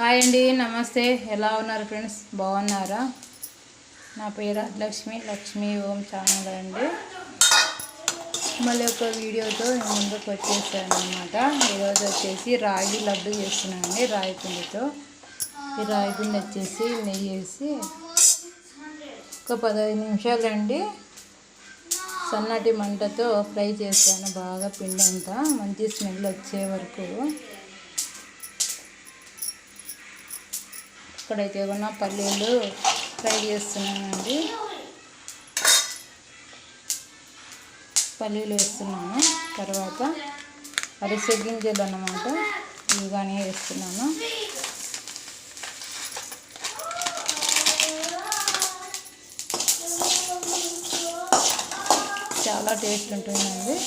Hi అండి నమస్తే. ఎలా ఉన్నారు ఫ్రెండ్స్? బాగున్నారా? నా పేరు లక్ష్మి లక్ష్మి ఓం ఛానల్ అండి. మళ్ళీ ఒక వీడియోతో నేను ముందుకు వచ్చేసాను అనమాట ఈరోజు వచ్చేసి రాగి లడ్డు చేస్తున్నానండి రాగి పిండితో. ఈ రాగి పిండి వచ్చేసి నెయ్యి వేసి ఒక పదహైదు నిమిషాలండి సన్నటి మంటతో ఫ్రై చేశాను బాగా పిండి అంతా మంచి స్మెల్ వచ్చే వరకు. ఇక్కడైతే ఉన్న పల్లీలు ఫ్రై చేస్తున్నానండి. పల్లీలు వేస్తున్నాను. తర్వాత అరిసె గింజలు అన్నమాట ఇవి వేస్తున్నాను. చాలా టేస్ట్ ఉంటుందండి.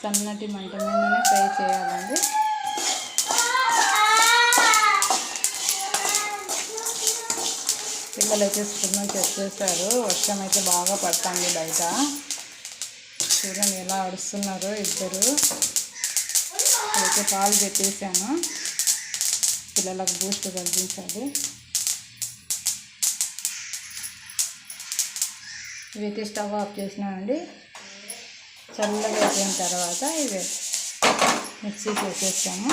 సన్నటి మంట మీదనే ఫ్రై చేయాలండి. పిల్లలు అయితే స్కూల్ నుంచి వచ్చేసారు. వర్షం అయితే బాగా పడుతుంది బయట. చూడండి ఎలా అడుస్తున్నారో ఇద్దరు. అయితే పాలు పెట్టేసాను పిల్లలకు బూస్ట్ కలిగించాలి ఇవైతే స్టవ్ ఆఫ్ చేసినానండి. చల్లగా అయిపోయిన తర్వాత ఇవి మిక్సీకి వేసేస్తాము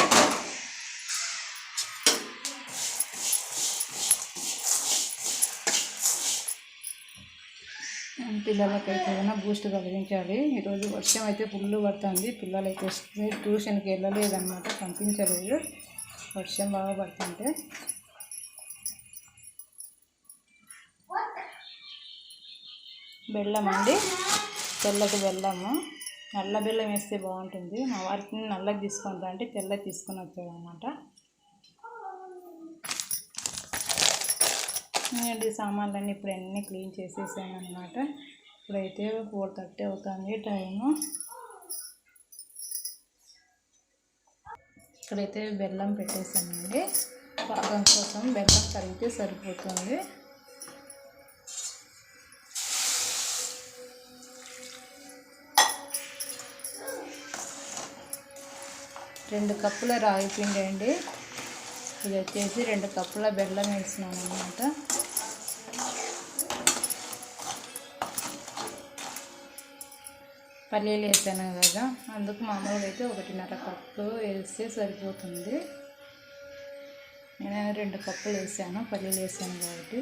పిల్లలకి ఏదైనా బూస్ట్ కలిగించాలి. ఈరోజు వర్షం అయితే ఫుల్ పడుతుంది. పిల్లలు అయితే ట్యూషన్కి వెళ్ళలేదన్నమాట పంపించలేదు. వర్షం బాగా పడుతుంటే. బెల్లం అండి తెల్లకి బెల్లము. నల్ల బెల్లం వేస్తే బాగుంటుంది. మా వారికి నల్లకి తీసుకుంటా అంటే తెల్లకి తీసుకొని వచ్చాడనమాట నేను సామాన్లన్నీ ఇప్పుడు అన్నీ క్లీన్ చేసేసాను అనమాట ఇప్పుడైతే ఫోర్ థర్టీ అవుతుంది టైము. ఇక్కడైతే బెల్లం పెట్టేసానండి. పాకం కోసం బెల్లం కరిగితే సరిపోతుంది. రెండు కప్పుల రాగి పిండి అండి. ఇది వచ్చేసి రెండు కప్పుల బెల్లం వేసినాను అనమాట పల్లీలు వేసాను కదా అందుకు మామూలుగా అయితే ఒకటిన్నర కప్పు వేస్తే సరిపోతుంది. నేను రెండు కప్పులు వేసాను పల్లీలు వేసాను కాబట్టి.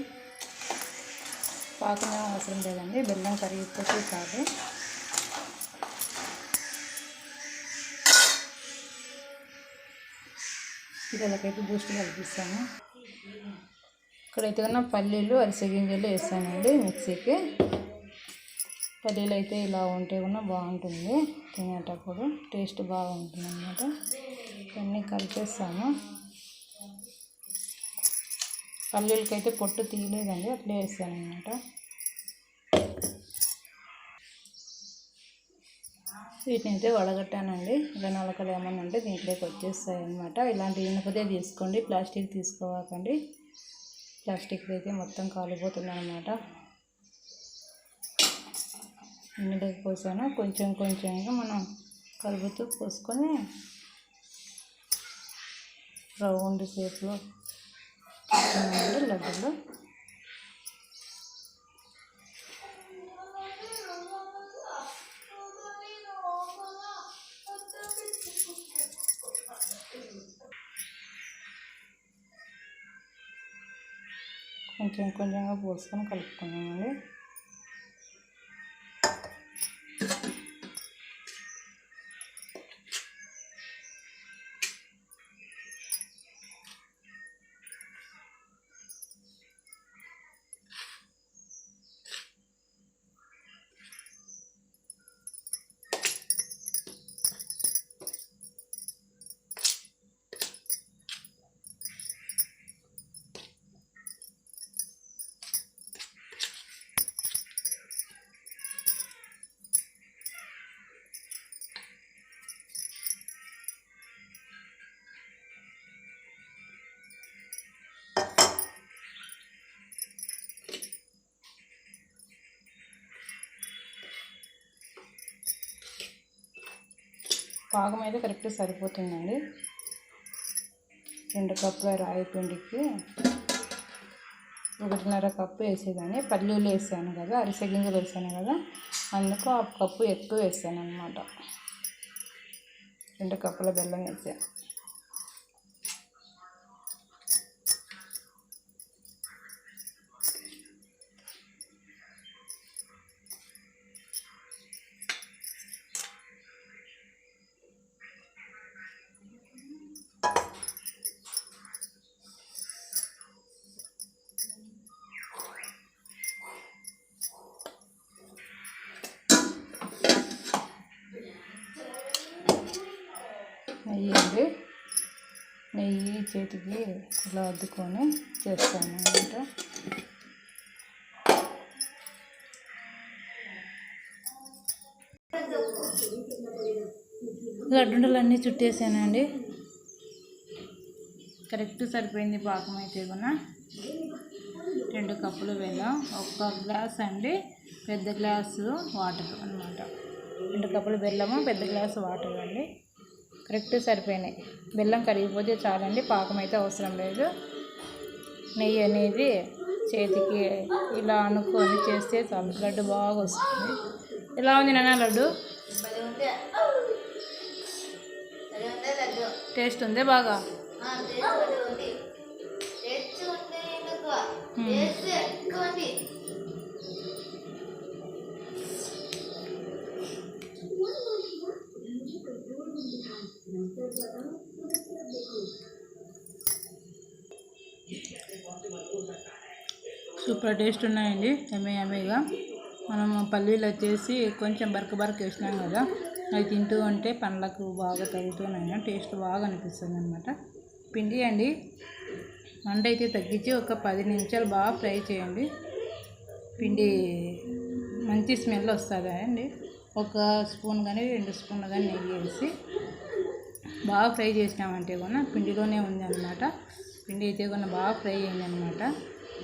పాకమే అవసరం లేదండి బెల్లం కరిగిపోతే కాదు పిల్లలకైతే బూస్ట్ కలిపిస్తాము. ఇక్కడైతే కన్నా పల్లీలు అరిసె గింజలు వేస్తానండి మిక్సీకి. పల్లీలు అయితే ఇలా ఉంటే కూడా బాగుంటుంది. తినేటప్పుడు టేస్ట్ బాగుంటుంది అన్నమాట ఇవన్నీ కలిపేస్తాము. పల్లీలకైతే పొట్టు తీయలేదండి అట్లే వేస్తాను అన్నమాట వీటిని అయితే వడగట్టానండి. ఇలా నలకలు ఏమన్నా ఉంటే దీంట్లోకి వచ్చేస్తాయి అనమాట ఇలాంటి ఇనుపదే తీసుకోండి. ప్లాస్టిక్ తీసుకోవాకండి. ప్లాస్టిక్ అయితే మొత్తం కాలిపోతుందన్నమాట. ఇన్నిలోకి పోసాను కొంచెం కొంచెంగా మనం కలుపుతూ పోసుకొని రౌండ్ షేప్లో లడ్డులు కొంచెం కొంచెంగా పోసుకొని కలుపుకున్నామండి పాకం అయితే కరెక్ట్ సరిపోతుందండి. రెండు కప్పుల రాయి పిండికి ఒకటిన్నర కప్పు వేసేదాన్ని. పల్లీలు వేసాను కదా అరిసె గింజలు వేసాను కదా అందుకు ఆ కప్పు ఎక్కువ వేసాను అనమాట రెండు కప్పుల బెల్లం వేసాను చేతికి ఇలా అద్దుకొని చేస్తాను అనమాట లడ్డుండలన్నీ చుట్టేసానండి. కరెక్ట్ సరిపోయింది పాకం అయితే కూడా. రెండు కప్పులు బెల్లం ఒక గ్లాస్ అండి పెద్ద గ్లాసు వాటర్ అన్నమాట. రెండు కప్పులు బెల్లము పెద్ద గ్లాసు వాటర్ అండి. కరెక్ట్ సరిపోయినాయి. బెల్లం కరిగిపోతే చాలండి పాకం అయితే అవసరం లేదు. నెయ్యి అనేది చేతికి ఇలా అనుకొని చేస్తే చాలు లడ్డు బాగా వస్తుంది. ఎలా ఉంది నాన్న లడ్డు? టేస్ట్ ఉంది బాగా? టేస్ట్ సూపర్ టేస్ట్ ఉన్నాయండి ఎమ్మె ఎమ్మెగా. మనం పల్లీలు వచ్చేసి కొంచెం బరక బరక వేసినాం కదా అవి తింటూ ఉంటే పండ్లకు బాగా తగ్గుతున్నాయి టేస్ట్ బాగా అనిపిస్తుంది అనమాట పిండి అండి మంట అయితే తగ్గించి ఒక పది నిమిషాలు బాగా ఫ్రై చేయండి. పిండి మంచి స్మెల్ వస్తుంది అండి. ఒక స్పూన్ కానీ రెండు స్పూన్లు కానీ నెయ్యి వేసి బాగా ఫ్రై చేసినామంటే కూడా పిండిలోనే ఉంది అనమాట పిండి అయితే కూడా బాగా ఫ్రై అయింది అనమాట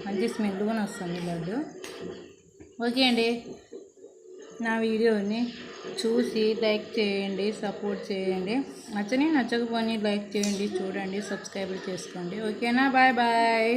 మంచి స్మెల్ కూడా వస్తుంది లడ్డు. ఓకే అండి. నా వీడియోని చూసి లైక్ చేయండి సపోర్ట్ చేయండి. నచ్చని నచ్చకపోని లైక్ చేయండి చూడండి సబ్స్క్రైబ్ చేసుకోండి. ఓకేనా? Bye bye.